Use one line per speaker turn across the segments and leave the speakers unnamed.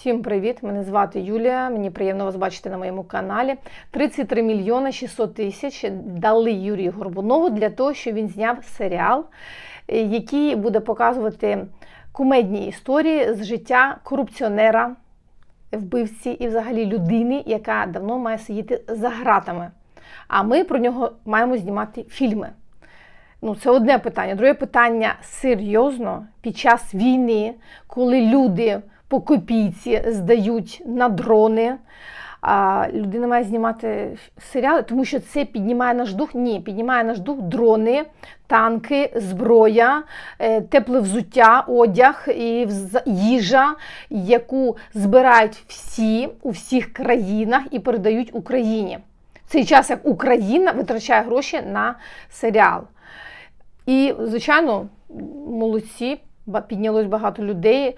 Всім привіт! Мене звати Юлія. Мені приємно вас бачити на моєму каналі. 33 мільйони 600 тисяч дали Юрію Горбунову для того, щоб він зняв серіал, е, який буде показувати кумедні історії з життя корупціонера, вбивці і взагалі людини, яка давно має сидіти за гратами. А ми про нього маємо знімати фільми. Ну, це одне питання. Друге питання серйозно під час війни, коли люди по копійці здають на дрони. А людина має знімати серіали, тому що це піднімає наш дух. Ні, піднімає наш дух дрони, танки, зброя, е, тепле взуття, одяг і їжа, яку збирають всі у всіх країнах і передають Україні. В цей час як Україна витрачає гроші на серіал. І, звичайно, молодці, піднялось багато людей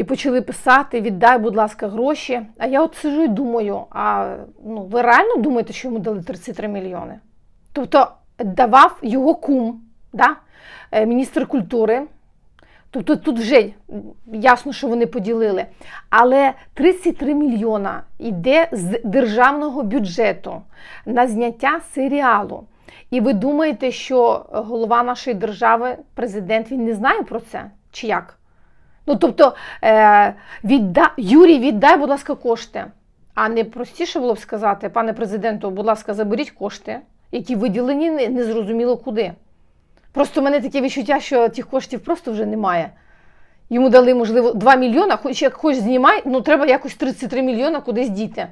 і почали писати: віддай, будь ласка, гроші. А я от сижу і думаю: а ну, ви реально думаєте, що йому дали 33 мільйони? Тобто давав його кум, да? е, міністр культури. Тобто тут вже ясно, що вони поділили. Але 33 мільйона йде з державного бюджету на зняття серіалу. І ви думаєте, що голова нашої держави, президент, він не знає про це? Чи як? Ну, тобто, е, відда... Юрій, віддай, будь ласка, кошти. А не простіше було б сказати, пане президенту, будь ласка, заберіть кошти, які виділені не- незрозуміло куди. Просто в мене таке відчуття, що тих коштів просто вже немає. Йому дали, можливо, 2 мільйона, хоч як хоч знімай, ну треба якось 33 мільйона кудись діти.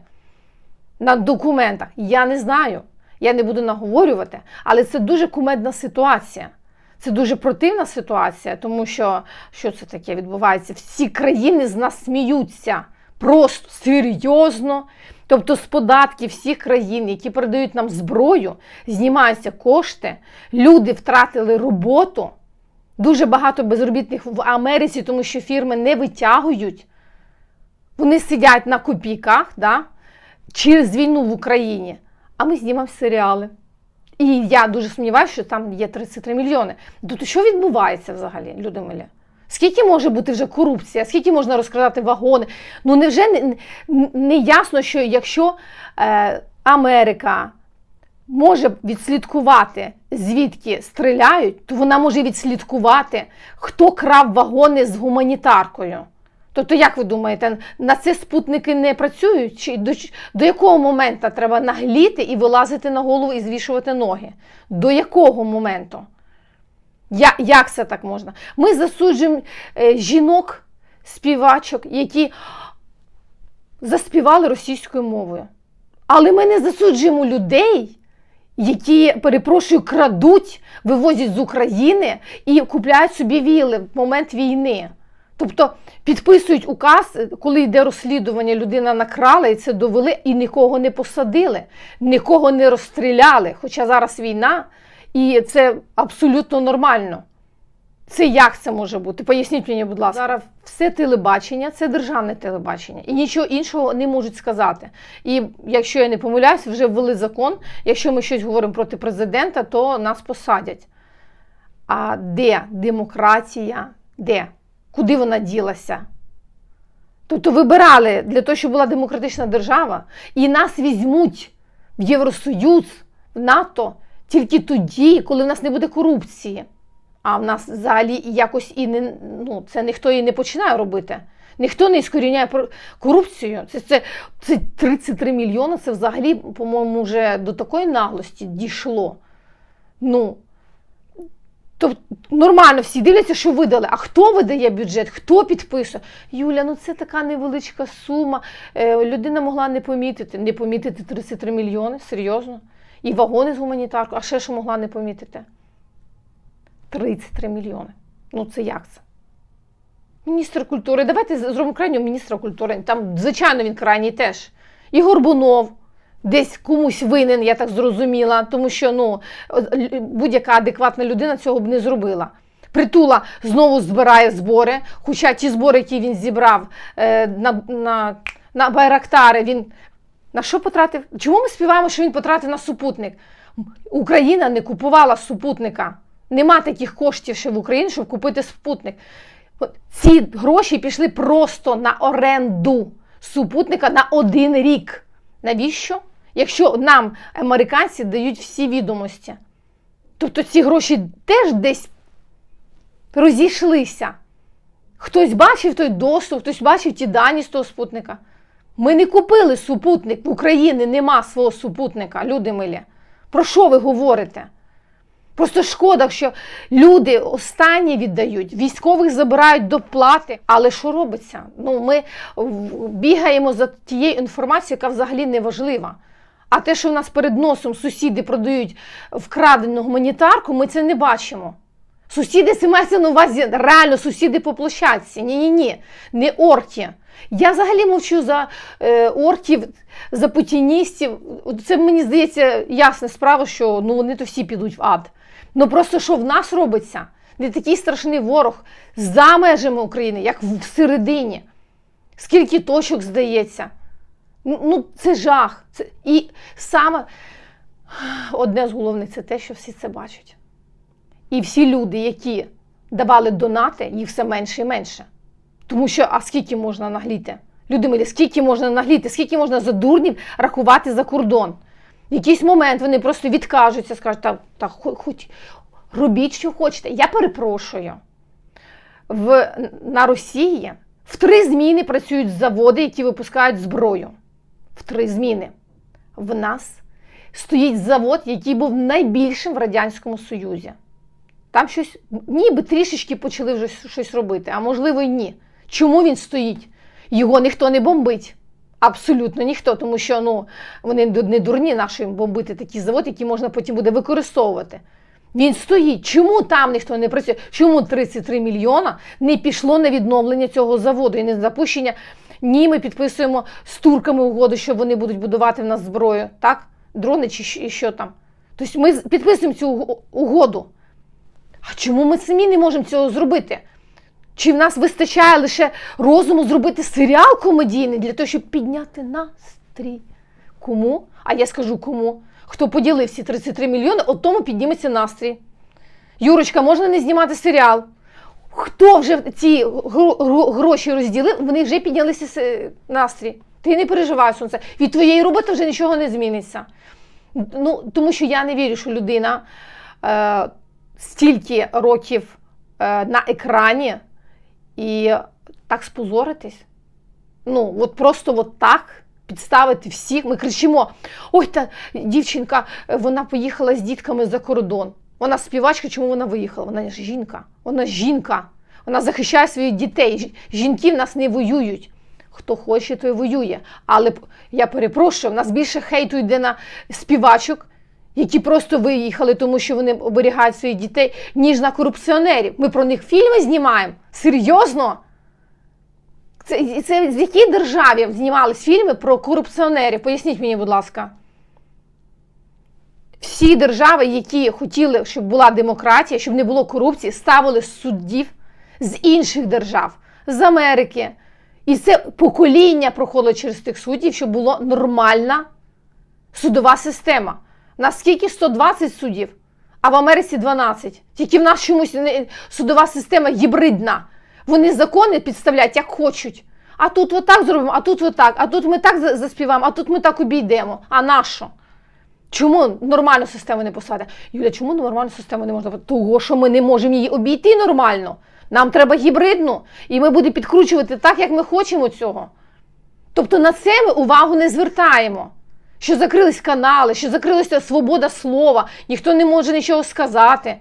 На документах. Я не знаю. Я не буду наговорювати, але це дуже кумедна ситуація. Це дуже противна ситуація, тому що що це таке відбувається? Всі країни з нас сміються просто серйозно. Тобто з податків всіх країн, які передають нам зброю, знімаються кошти, люди втратили роботу. Дуже багато безробітних в Америці, тому що фірми не витягують. Вони сидять на копійках да, через війну в Україні, а ми знімаємо серіали. І я дуже сумніваюся, що там є 33 мільйони. Тобто, що відбувається взагалі, люди милі? Скільки може бути вже корупція? Скільки можна розкрадати вагони? Ну невже не, не ясно, що якщо е, Америка може відслідкувати, звідки стріляють, то вона може відслідкувати, хто крав вагони з гуманітаркою. Тобто, як ви думаєте, на це спутники не працюють? Чи до, до якого моменту треба нагліти і вилазити на голову і звішувати ноги? До якого моменту? Я, як це так можна? Ми засуджуємо е, жінок, співачок, які заспівали російською мовою. Але ми не засуджуємо людей, які, перепрошую, крадуть, вивозять з України і купляють собі віли в момент війни. Тобто підписують указ, коли йде розслідування, людина накрала і це довели, і нікого не посадили, нікого не розстріляли. Хоча зараз війна, і це абсолютно нормально. Це як це може бути? Поясніть мені, будь ласка. Зараз все телебачення це державне телебачення, і нічого іншого не можуть сказати. І якщо я не помиляюсь, вже ввели закон. Якщо ми щось говоримо проти президента, то нас посадять. А де демократія? Де? Куди вона ділася? Тобто вибирали для того, щоб була демократична держава, і нас візьмуть в Євросоюз, в НАТО тільки тоді, коли в нас не буде корупції. А в нас взагалі якось і не ну, це ніхто і не починає робити. Ніхто не іскоріняє корупцію. Це, це, це 33 мільйони, це взагалі, по-моєму, вже до такої наглості дійшло. Ну, Тобто нормально всі дивляться, що видали. А хто видає бюджет, хто підписує? Юля, ну це така невеличка сума. Е, людина могла не помітити. Не помітити 33 мільйони, серйозно. І вагони з гуманітаркою, а ще що могла не помітити? 33 мільйони. Ну це як це? Міністр культури. Давайте зробимо крайнього міністра культури. Там, звичайно, він крайній теж. І Горбунов десь комусь винен, я так зрозуміла, тому що ну, будь-яка адекватна людина цього б не зробила. Притула знову збирає збори, хоча ті збори, які він зібрав е, на, на, на Байрактари, він на що потратив? Чому ми співаємо, що він потратив на супутник? Україна не купувала супутника. Нема таких коштів ще в Україні, щоб купити спутник. От Ці гроші пішли просто на оренду супутника на один рік. Навіщо? Якщо нам американці дають всі відомості. Тобто ці гроші теж десь розійшлися. Хтось бачив той доступ, хтось бачив ті дані з того супутника. Ми не купили супутник, в Україні нема свого супутника, люди милі. Про що ви говорите? Просто шкода, що люди останні віддають, військових забирають до плати. Але що робиться? Ну, ми бігаємо за тією інформацією, яка взагалі не важлива. А те, що в нас перед носом сусіди продають вкрадену гуманітарку, ми це не бачимо. Сусіди мається на увазі реально сусіди по площадці. Ні-ні ні, не орті. Я взагалі мовчу за е, ортів, за путіністів. Це мені здається ясна справа, що ну, вони то всі підуть в ад. Ну просто що в нас робиться? Не такий страшний ворог за межами України, як всередині. Скільки точок здається? Ну, ну це жах. Це... І саме одне з головних це те, що всі це бачать. І всі люди, які давали донати, їх все менше і менше. Тому що, а скільки можна нагліти? Люди милі, скільки можна нагліти, скільки можна за дурнів рахувати за кордон? В якийсь момент вони просто відкажуться, скажуть, так, так хоч робіть, що хочете. Я перепрошую. В, на Росії в три зміни працюють заводи, які випускають зброю. В три зміни. В нас стоїть завод, який був найбільшим в Радянському Союзі. Там щось ніби трішечки почали вже щось робити, а можливо й ні. Чому він стоїть? Його ніхто не бомбить. Абсолютно ніхто, тому що ну, вони не дурні наші бомбити такий завод, який можна потім буде використовувати. Він стоїть. Чому там ніхто не працює? Чому 33 мільйона не пішло на відновлення цього заводу і не запущення? Ні, ми підписуємо з турками угоду, що вони будуть будувати в нас зброю, так? Дрони чи що, там. Тобто ми підписуємо цю угоду. А чому ми самі не можемо цього зробити? Чи в нас вистачає лише розуму зробити серіал комедійний для того, щоб підняти настрій? Кому? А я скажу кому. Хто поділив ці 33 мільйони, от тому підніметься настрій. Юрочка, можна не знімати серіал. Хто вже ці гроші розділив, вони вже піднялися настрій. Ти не переживай, сонце. Від твоєї роботи вже нічого не зміниться. Ну, Тому що я не вірю, що людина е, стільки років е, на екрані і так спозоритись. Ну, от просто от так підставити всіх. Ми кричимо: ой, та дівчинка, вона поїхала з дітками за кордон. Вона співачка, чому вона виїхала? Вона ж жінка. Вона жінка. Вона захищає своїх дітей. Жінки в нас не воюють. Хто хоче, той воює. Але я перепрошую, в нас більше хейту йде на співачок, які просто виїхали, тому що вони оберігають своїх дітей, ніж на корупціонерів. Ми про них фільми знімаємо. Серйозно? Це, це в якій державі знімались фільми про корупціонерів? Поясніть мені, будь ласка. Всі держави, які хотіли, щоб була демократія, щоб не було корупції, ставили суддів з інших держав, з Америки. І це покоління проходило через тих суддів, щоб була нормальна судова система. Наскільки 120 суддів, а в Америці 12. Тільки в нас чомусь судова система гібридна. Вони закони підставляють, як хочуть. А тут отак зробимо, а тут отак, а тут ми так заспіваємо, а тут ми так обійдемо. А на що? Чому нормальну систему не посадити? Юля, чому нормальну систему не можна? Того, що ми не можемо її обійти нормально. Нам треба гібридну, і ми будемо підкручувати так, як ми хочемо цього. Тобто на це ми увагу не звертаємо. Що закрились канали, що закрилася свобода слова, ніхто не може нічого сказати.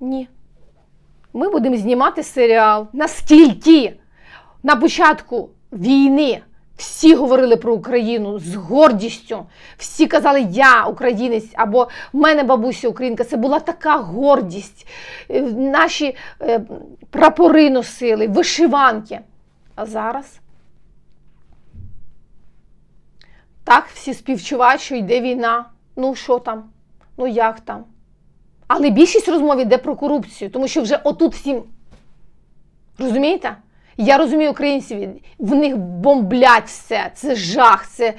Ні. Ми будемо знімати серіал. Наскільки на початку війни всі говорили про Україну з гордістю. Всі казали, я українець, або в мене бабуся українка. Це була така гордість. Е, Наші е, прапори носили, вишиванки. А зараз так всі співчувають, що йде війна. Ну що там? Ну як там? Але більшість розмов йде про корупцію, тому що вже отут всім. Розумієте? Я розумію українців, в них бомблять все, це жах. це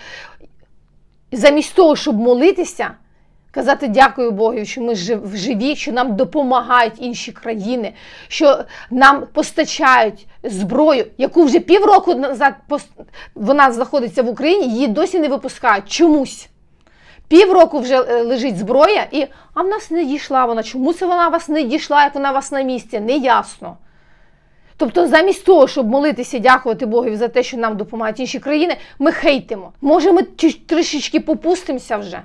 Замість того, щоб молитися, Казати дякую Богу, що ми жив- живі, що нам допомагають інші країни, що нам постачають зброю, яку вже півроку назад вона знаходиться в Україні, її досі не випускають чомусь. Півроку вже е, лежить зброя, і а в нас не дійшла вона. Чому це вона вас не дійшла, як вона вас на місці? Неясно. Тобто, замість того, щоб молитися, дякувати Богові за те, що нам допомагають інші країни, ми хейтимо. Може, ми трішечки попустимося вже?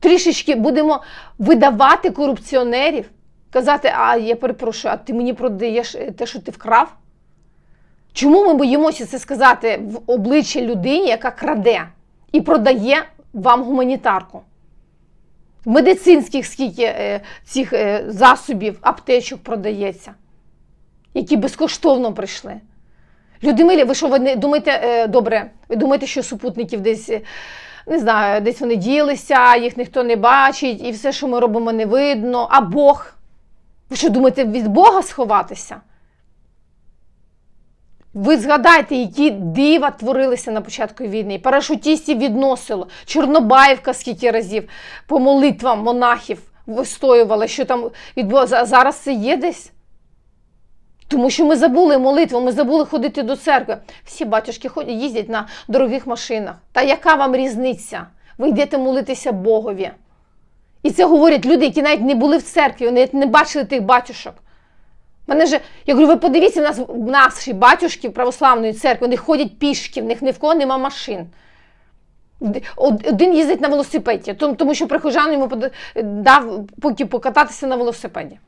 Трішечки будемо видавати корупціонерів, казати, а я перепрошую, а ти мені продаєш е, те, що ти вкрав? Чому ми боїмося це сказати в обличчя людині, яка краде і продає вам гуманітарку? Медицинських скільки е, цих е, засобів, аптечок продається, які безкоштовно прийшли. Люди милі, ви що ви не думаєте, е, добре, ви думаєте, що супутників десь, е, не знаю, десь вони ділися, їх ніхто не бачить, і все, що ми робимо, не видно. А Бог? Ви що думаєте, від Бога сховатися? Ви згадайте, які дива творилися на початку війни. Парашутістів відносило, Чорнобаївка скільки разів по молитвам монахів вистоювала, що там відбувалося. А зараз це є десь? Тому що ми забули молитву, ми забули ходити до церкви. Всі батюшки їздять на дорогих машинах. Та яка вам різниця? Ви йдете молитися Богові. І це говорять люди, які навіть не були в церкві, вони не бачили тих батюшок. Мене же, я говорю, ви подивіться, нас наші батюшки православної церкви, вони ходять пішки, в них ні в кого нема машин. Один їздить на велосипеді, тому що прихожан йому дав поки покататися на велосипеді.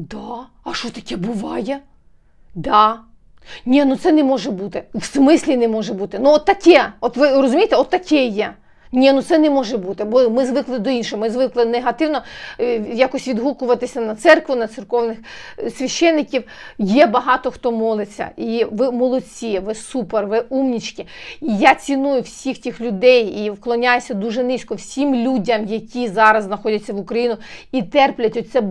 Да, а що таке буває? Да. Ні, ну це не може бути. В смислі не може бути. Ну, от таке. От ви розумієте, от таке є. Ні, ну це не може бути, бо ми звикли до іншого. Ми звикли негативно е, якось відгукуватися на церкву, на церковних е, священиків. Є багато хто молиться. І ви молодці, ви супер, ви умнічки. І я ціную всіх тих людей і вклоняюся дуже низько всім людям, які зараз знаходяться в Україну і терплять оце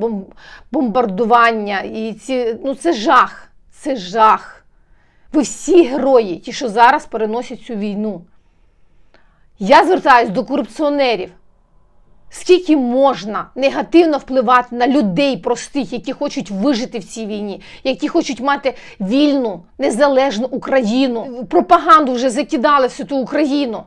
бомбардування. І ці, ну це жах. Це жах. Ви всі герої, ті, що зараз переносять цю війну. Я звертаюся до корупціонерів. Скільки можна негативно впливати на людей простих, які хочуть вижити в цій війні, які хочуть мати вільну, незалежну Україну. Пропаганду вже закидали всю ту Україну.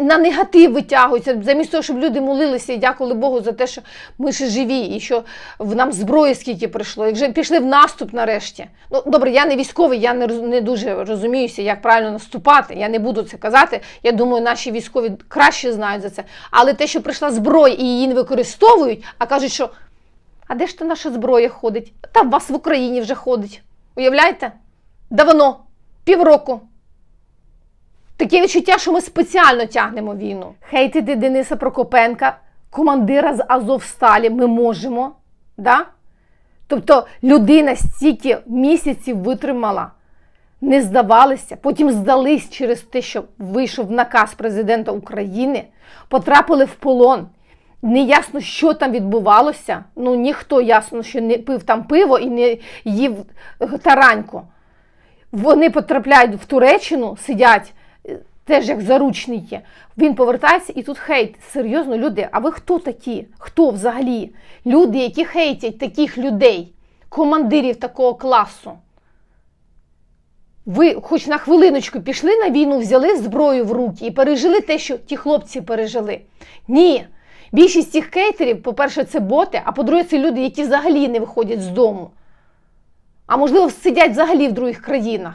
На негатив витягуються, замість того, щоб люди молилися і дякували Богу за те, що ми ще живі, і що в нам зброї скільки прийшло, і вже пішли в наступ нарешті. Ну добре, я не військовий, я не, не дуже розуміюся, як правильно наступати. Я не буду це казати. Я думаю, наші військові краще знають за це. Але те, що прийшла зброя і її не використовують, а кажуть, що а де ж та наша зброя ходить? Та в вас в Україні вже ходить. Уявляєте? Давно, півроку. Таке відчуття, що ми спеціально тягнемо війну. Хейтити Дениса Прокопенка, командира з Азовсталі, ми можемо. Да? Тобто людина стільки місяців витримала, не здавалися, потім здались через те, що вийшов наказ президента України, потрапили в полон. Неясно, що там відбувалося. Ну ніхто ясно, що не пив там пиво і не їв тараньку. Вони потрапляють в Туреччину, сидять теж як заручники. Він повертається і тут хейт. Серйозно, люди, а ви хто такі? Хто взагалі? Люди, які хейтять таких людей, командирів такого класу. Ви хоч на хвилиночку пішли на війну, взяли зброю в руки і пережили те, що ті хлопці пережили. Ні. Більшість цих кейтерів, по-перше, це боти, а по-друге, це люди, які взагалі не виходять з дому. А можливо, сидять взагалі в других країнах.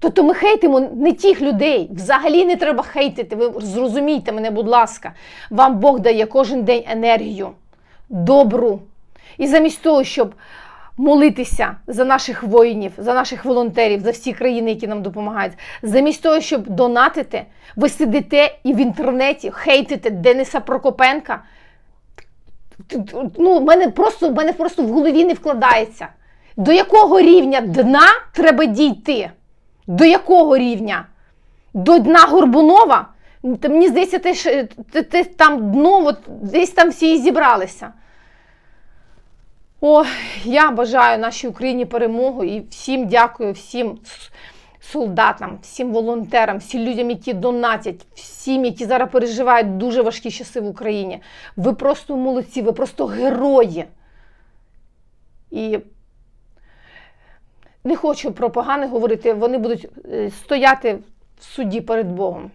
Тобто ми хейтимо не тих людей. Взагалі не треба хейтити. Ви зрозумійте мене, будь ласка. Вам Бог дає кожен день енергію, добру. І замість того, щоб молитися за наших воїнів, за наших волонтерів, за всі країни, які нам допомагають, замість того, щоб донатити, ви сидите і в інтернеті хейтите Дениса Прокопенка. Ну, мене просто, в мене просто в голові не вкладається. До якого рівня дна треба дійти? До якого рівня? До дна Горбунова? Мені здається, що- те- те- там дно, от, десь там всі і зібралися. О, я бажаю нашій Україні перемогу і всім дякую, всім солдатам, всім волонтерам, всім людям, які донатять, всім, які зараз переживають дуже важкі часи в Україні. Ви просто молодці, ви просто герої. І не хочу про погане говорити, вони будуть е, стояти в суді перед Богом.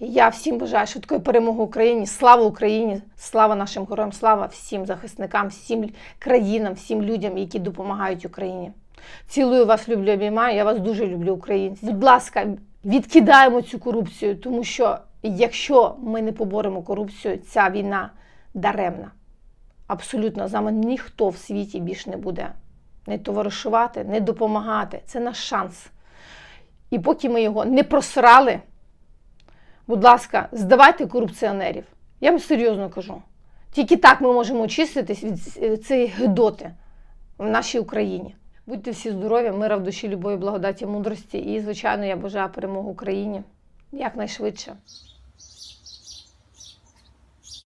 Я всім бажаю швидкої перемоги Україні. Слава Україні! Слава нашим героям, слава всім захисникам, всім країнам, всім людям, які допомагають Україні. Цілую вас, люблю, обіймаю. Я вас дуже люблю, українці. Будь ласка, відкидаємо цю корупцію, тому що якщо ми не поборемо корупцію, ця війна даремна. Абсолютно з нами ніхто в світі більш не буде не товаришувати, не допомагати. Це наш шанс. І поки ми його не просрали, будь ласка, здавайте корупціонерів. Я вам серйозно кажу. Тільки так ми можемо очиститись від цієї гидоти в нашій Україні. Будьте всі здорові, мира в душі, любові, благодаті, мудрості. І, звичайно, я бажаю перемоги Україні якнайшвидше.